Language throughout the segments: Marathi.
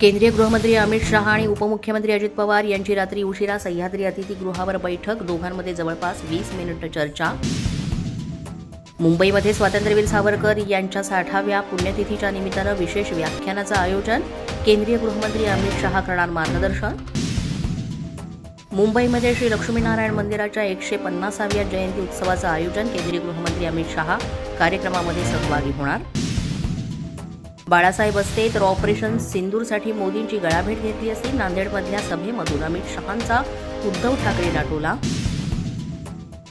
केंद्रीय गृहमंत्री अमित शहा आणि उपमुख्यमंत्री अजित पवार यांची रात्री उशिरा सह्याद्री अतिथीगृहावर बैठक. दोघांमध्ये जवळपास वीस मिनिट चर्चा. मुंबईमध्ये स्वातंत्र्यवीर सावरकर यांच्या साठाव्या पुण्यतिथीच्या निमित्तानं विशेष व्याख्यानाचं आयोजन. केंद्रीय गृहमंत्री अमित शहा करणार मार्गदर्शन. मुंबईमध्ये श्री लक्ष्मीनारायण मंदिराच्या एकशे पन्नासाव्या जयंती उत्सवाचं आयोजन केंद्रीय गृहमंत्री अमित शहा कार्यक्रमामध्ये सहभागी होणार. बाळासाहेब असते तर ऑपरेशन सिंदूरसाठी मोदींची गळाभेट घेतली असती. नांदेडमधल्या सभेमधून अमित शहांचा उद्धव ठाकरेंना टोला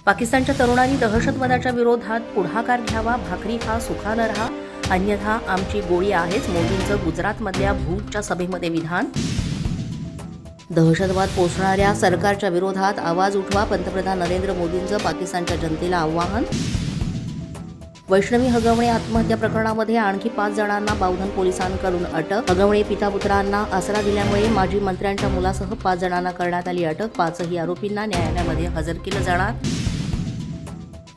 पाकिस्तानच्या तरुणांनी दहशतवादाच्या विरोधात पुढाकार घ्यावा भाकरी खा सुखानं राहा. अन्यथा आमची गोळी आहेच मोदींचं गुजरातमधल्या भूजच्या सभेमध्ये विधान. दहशतवाद पोचणाऱ्या सरकारच्या विरोधात आवाज उठवा पंतप्रधान नरेंद्र मोदींचं पाकिस्तानच्या जनतेला आव्हान. वैष्णवी हगवणे आत्महत्या प्रकरणामध्ये आणखी पाच जणांना बावधन पोलिसांकडून अटक. हगवणे पितापुत्रांना आसरा दिल्यामुळे माजी मंत्र्यांच्या मुलासह पाच जणांना करण्यात आली अटक. पाचही आरोपींना न्यायालयामध्ये हजर केलं जाणार.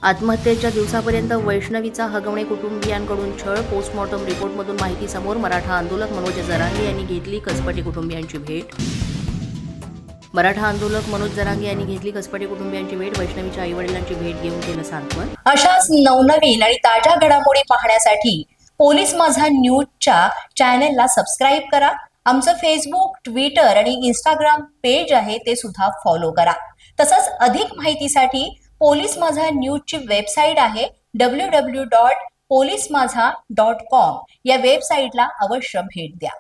आत्महत्येच्या दिवसापर्यंत वैष्णवीचा हगवणे कुटुंबियांकडून छळ. पोस्टमॉर्टम रिपोर्टमधून माहिती समोर मराठा आंदोलक मनोज जरांगे यांनी घेतली. कसपटे कुटुंबियांची भेट मराठा आंदोलक मनोज जरांगे यांनी घेतली. कसपटे कुटुंबियांची भेट वैष्णवीच्या आईवडिलांची भेट घेऊन केलं सांत्वन. अशाच नवनवीन आणि ताज्या घडामोडी पाहण्यासाठी पोलीस माझा न्यूजच्या चॅनेलला सबस्क्राईब करा. आमचं फेसबुक ट्विटर आणि इंस्टाग्राम पेज आहे ते सुद्धा फॉलो करा. तसंच अधिक माहितीसाठी पोलीस माझा न्यूजची वेबसाईट आहे W W dot police Majha dot com. या वेबसाईटला अवश्य भेट द्या.